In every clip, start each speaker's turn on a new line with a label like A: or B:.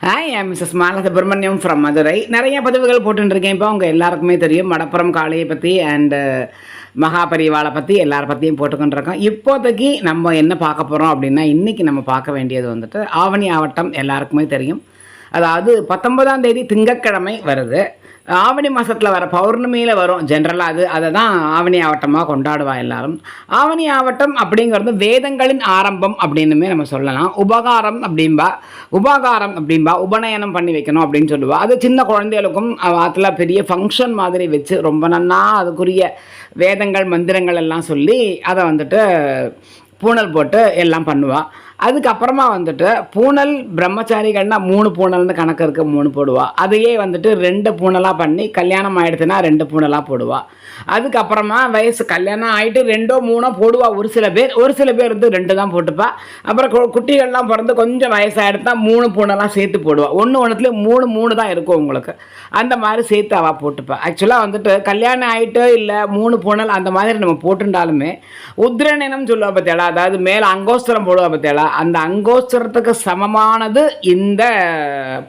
A: Hi I Mrs Mala Subramaniam from Madurai நிறைய பதிவுகள் போட்டுருக்கேன் இப்போ அவங்க எல்லாருக்குமே தெரியும். மடப்புறம் காளையை பற்றி அண்டு uh, மகாபரிவாளை பற்றி எல்லாரை பற்றியும் போட்டுக்கொண்டிருக்கோம். இப்போதைக்கு நம்ம என்ன பார்க்க போகிறோம் அப்படின்னா இன்றைக்கி நம்ம பார்க்க வேண்டியது வந்துட்டு ஆவணி ஆவட்டம் எல்லாருக்குமே தெரியும். அதாவது பத்தொன்பதாம் தேதி திங்கட்கிழமை வருது. ஆவணி மாதத்தில் வர பௌர்ணமியில் வரும். ஜென்ரலாக அது அதை தான் ஆவணி ஆவட்டமாக கொண்டாடுவா எல்லாரும். ஆவணி ஆவட்டம் அப்படிங்கிறது வேதங்களின் ஆரம்பம் அப்படின்னுமே நம்ம சொல்லலாம். உபகாரம் அப்படின்பா உபகாரம் அப்படின்பா உபநயனம் பண்ணி வைக்கணும் அப்படின்னு சொல்லுவா. அது சின்ன குழந்தைகளுக்கும் அதில் பெரிய ஃபங்க்ஷன் மாதிரி வச்சு ரொம்ப நன்னா அதுக்குரிய வேதங்கள் மந்திரங்கள் எல்லாம் சொல்லி அதை வந்துட்டு பூணல் போட்டு எல்லாம் பண்ணுவாள் அதுக்கப்புறமா வந்துட்டு பூனல் பிரம்மச்சாரிகள்னா மூணு பூனல்னு கணக்கு இருக்க மூணு போடுவா. அதையே வந்துட்டு ரெண்டு பூனலாக பண்ணி கல்யாணம் ஆயிடுச்சுன்னா ரெண்டு பூனலாக போடுவா. அதுக்கப்புறமா வயசு கல்யாணம் ஆகிட்டு ரெண்டோ மூணோ போடுவா ஒரு சில பேர். ஒரு சில பேர் வந்து ரெண்டு தான் போட்டுப்பா. அப்புறம் கு- குட்டிகள்லாம் பிறந்து கொஞ்சம் வயசாகிடுத்தா மூணு பூனெல்லாம் சேர்த்து போடுவா. ஒன்று ஒன்றுத்துலேயும் மூணு மூணு தான் இருக்கும் உங்களுக்கு. அந்த மாதிரி சேர்த்து அவள் போட்டுப்பா. ஆக்சுவலாக வந்துட்டு கல்யாணம் ஆகிட்டு இல்லை மூணு பூனல் அந்த மாதிரி நம்ம போட்டுட்டாலுமே உத்ரணினம் சொல்லுவா பார்த்தேடா அதாவது மேலே அங்கோஸ்திரம் போடுவா பார்த்தேடா அந்த அங்கோச்சரத்துக்கு சமமானது இந்த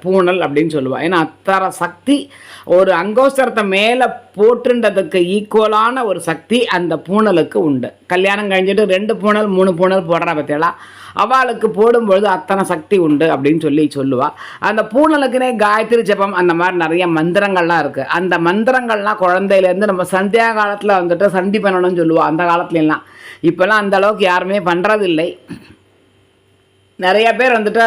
A: பூனல் அப்படின்னு சொல்லுவாள் ஏன்னா அத்தனை சக்தி ஒரு அங்கோச்சரத்தை மேலே போட்டுன்றதுக்கு ஈக்குவலான ஒரு சக்தி அந்த பூனலுக்கு உண்டு. கல்யாணம் கழிஞ்சிட்டு ரெண்டு பூனல் மூணு பூனல் போடுறா பத்தியாளா? அவளுக்கு போடும்பொழுது அத்தனை சக்தி உண்டு அப்படின்னு சொல்லி சொல்லுவாள் அந்த பூனலுக்குனே காயத்ரி ஜபம் அந்த மாதிரி நிறைய மந்திரங்கள்லாம் இருக்குது அந்த மந்திரங்கள்லாம் குழந்தையிலேருந்து நம்ம சந்தியா காலத்தில் வந்துட்டு சந்தி பண்ணணும்னு சொல்லுவோம் அந்த காலத்துலலாம். இப்போல்லாம் அந்த அளவுக்கு யாருமே பண்ணுறதில்லை நிறைய பேர் வந்துட்டு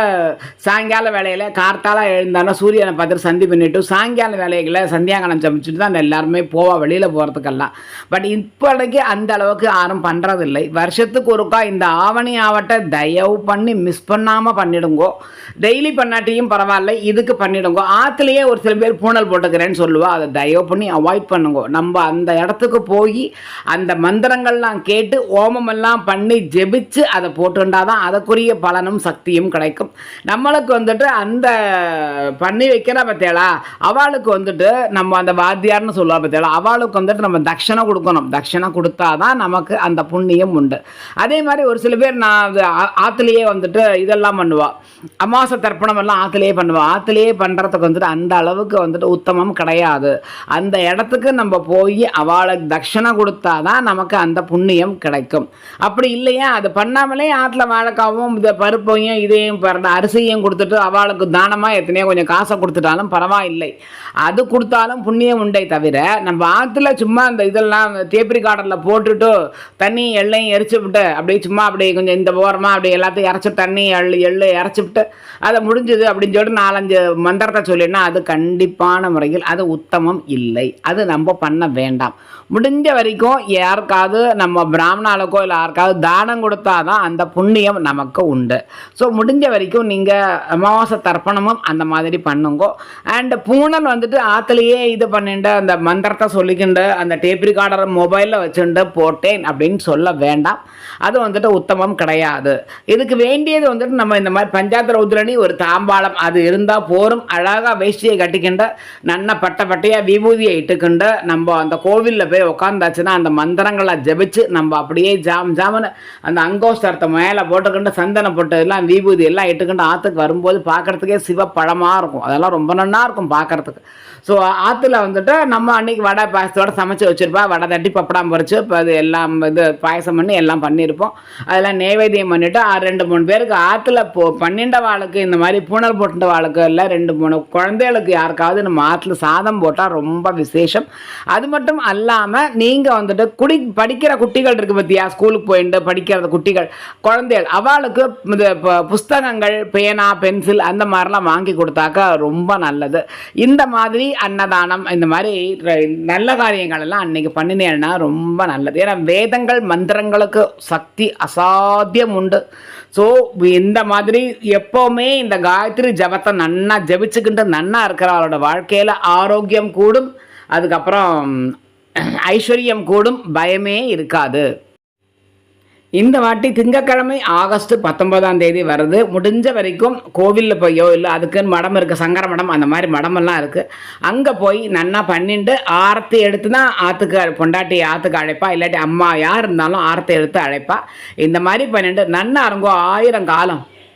A: சாயங்கால வேலையில் கார்த்தால எழுந்தாலும் சூரியனை பார்த்துட்டு சந்தி பண்ணிட்டு சாயங்கால வேலைகளை சந்தியாங்கலம் சமைச்சிட்டு தான் எல்லாருமே போவா வெளியில் போகிறதுக்கெல்லாம் பட் இப்போதைக்கு அந்த அளவுக்கு யாரும் பண்ணுறதில்லை வருஷத்துக்கு ஒருக்கா இந்த ஆவணி ஆவட்டை தயவு பண்ணி மிஸ் பண்ணாமல் பண்ணிடுங்கோ. டெய்லி பண்ணாட்டியும் பரவாயில்ல இதுக்கு பண்ணிடுங்கோ. ஆற்றுலேயே ஒரு சில பேர் பூனல் போட்டுக்கிறேன்னு சொல்லுவா. அதை தயவு பண்ணி அவாய்ட் பண்ணுங்கோ. நம்ம அந்த இடத்துக்கு போய் அந்த மந்திரங்கள்லாம் கேட்டு ஓமமெல்லாம் பண்ணி ஜெபிச்சு அதை போட்டுண்டா தான் அதுக்குரிய பலனும் சக்தியும் கிடைக்கும். நம்மளுக்கு வந்துட்டு அந்த பண்ணி வைக்கிற பத்தியாளா? அவளுக்கு வந்துட்டு நம்ம அந்த வாத்தியார்னு சொல்லுவா பத்தியாளா? அவளுக்கு வந்துட்டு நம்ம தட்சணை கொடுக்கணும். தட்சணை கொடுத்தா தான் நமக்கு அந்த புண்ணியம் உண்டு. அதே மாதிரி ஒரு சில பேர் நான் ஆற்றுலேயே வந்துட்டு இதெல்லாம் பண்ணுவாள் அமாவாசை தர்ப்பணம் எல்லாம் ஆற்றுலேயே பண்ணுவாள் ஆற்றுலேயே பண்ணுறதுக்கு வந்துட்டு அந்த அளவுக்கு வந்துட்டு உத்தமம் கிடையாது. அந்த இடத்துக்கு நம்ம போய் அவளுக்கு தட்சணை கொடுத்தா தான் நமக்கு அந்த புண்ணியம் கிடைக்கும். அப்படி இல்லையா? அது பண்ணாமலே ஆற்றுல வாழைக்காவும் இந்த பருப்பையும் இதையும் பிறந்த அரிசியும் கொடுத்துட்டு அவளுக்கு தானமாக எத்தனையோ கொஞ்சம் காசை கொடுத்துட்டாலும் பரவாயில்லை. அது கொடுத்தாலும் புண்ணியம் உண்டே தவிர நம்ம ஆற்றுல சும்மா அந்த இதெல்லாம் டேப்ரி கார்டரில் போட்டுட்டு தண்ணி எள்ளையும் எரிச்சு விட்டு அப்படியே சும்மா அப்படியே கொஞ்சம் இந்த ஓரமாக அப்படியே எல்லாத்தையும் இறச்சி தண்ணி எள்ளு எள்ளு இறச்சி விட்டு அதை முடிஞ்சது அப்படின்னு சொல்லிட்டு நாலஞ்சு மந்திரத்தை சொல்லினா அது கண்டிப்பான முறையில் அது உத்தமம் இல்லை. அது நம்ம பண்ண வேண்டாம். முடிஞ்ச வரைக்கும் யாருக்காவது நம்ம பிராமணாளுக்கோ இல்லை யாருக்காவது தானம் கொடுத்தா தான் அந்த புண்ணியம் நமக்கு உண்டு. ஸோ முடிஞ்ச வரைக்கும் நீங்கள் அமாவாசை தர்ப்பணமும் அந்த மாதிரி பண்ணுங்க. அண்ட் பூனல் வந்துட்டு ஆற்றுலையே இது பண்ணிட்டு அந்த மந்திரத்தை சொல்லிக்கிண்டு அந்த டேப் ரிகார்டரை மொபைலில் வச்சுட்டு போட்டேன் அப்படின்னு சொல்ல வேண்டாம். அது வந்துட்டு உத்தமம் கிடையாது. இதுக்கு வேண்டியது வந்துட்டு நம்ம இந்த மாதிரி பஞ்சாயத்து ரௌத்ரணி ஒரு தாம்பாளம். அது இருந்தால் போரும். அழகாக வேஷ்டியை கட்டிக்கிண்டு நன்ன பட்டை பட்டையாக விபூதியை இட்டுக்கிண்டு நம்ம அந்த கோவிலில் போய் உட்காந்தாச்சுன்னா அந்த மந்திரங்களை ஜெபிச்சு நம்ம அப்படியே ஜாம் ஜாமனு அந்த அங்கோஸ்தரத்தை மேலே போட்டுக்கிண்டு சந்தனம் போட்டு எல்லாம் விபூதி எல்லாம் இட்டுக்கிண்டு ஆற்றுக்கு வரும்போது பார்க்குறதுக்கே சிவப்பழமாக இருக்கும். அதெல்லாம் ரொம்ப நன்னாக இருக்கும் பார்க்கறதுக்கு ஸோ ஆற்றுல வந்துட்டு நம்ம அன்றைக்கி வடை பாயசத்தோட சமைச்சு வச்சுருப்பா. வடை தட்டி பப்படம் பறிச்சு இப்போ அது எல்லாம் இது பாயசம் பண்ணி எல்லாம் பண்ணியிருப்போம். அதெல்லாம் நைவேத்தியம் பண்ணிவிட்டு ரெண்டு மூணு பேருக்கு ஆற்றுல போ பன்னெண்ட வாளுக்கு இந்த மாதிரி பூனல் போட்டுட்ட வாளுக்கு இல்லை ரெண்டு மூணு குழந்தைகளுக்கு யாருக்காவது நம்ம ஆற்றுல சாதம் போட்டால் ரொம்ப விசேஷம். அது மட்டும் அல்லாமல் நீங்கள் வந்துட்டு குடி படிக்கிற குட்டிகள் இருக்குது பற்றியா ஸ்கூலுக்கு போயிட்டு படிக்கிற குட்டிகள் குழந்தைகள் அவளுக்கு இந்த இப்போ புஸ்தகங்கள் பேனா பென்சில் அந்த மாதிரிலாம் வாங்கி கொடுத்தாக்கா ரொம்ப நல்லது. இந்த மாதிரி அன்னதானம் இந்த மாதிரி நல்ல காரியங்கள் எல்லாம் அன்னைக்கு பண்ணினேன்னா ரொம்ப நல்லது. ஏன்னா வேதங்கள் மந்திரங்களுக்கு சக்தி அசாத்தியம் உண்டு. ஸோ இந்த மாதிரி எப்போவுமே இந்த காயத்ரி ஜபத்தை நன்னா ஜபிச்சுக்கிட்டு நன்னா இருக்கிறவளோட வாழ்க்கையில் ஆரோக்கியம் கூடும். அதுக்கப்புறம் ஐஸ்வர்யம் கூடும். பயமே இருக்காது. இந்த வாட்டி திங்கக்கிழமை ஆகஸ்ட் பத்தொன்பதாம் தேதி வருது முடிஞ்ச வரைக்கும் கோவிலில் போயோ இல்லை அதுக்குன்னு மடம் இருக்குது சங்கர மடம் அந்த மாதிரி மடமெல்லாம் இருக்குது அங்கே போய் நன்னா பண்ணிட்டு ஆரத்தி எடுத்து தான் ஆற்றுக்கு பொண்டாட்டி ஆற்றுக்கு அழைப்பா இல்லாட்டி அம்மா யார் இருந்தாலும் ஆரத்தி எடுத்து அழைப்பா. இந்த மாதிரி பண்ணிட்டு நன்னா இருங்கோ ஆயிரம் காலம்.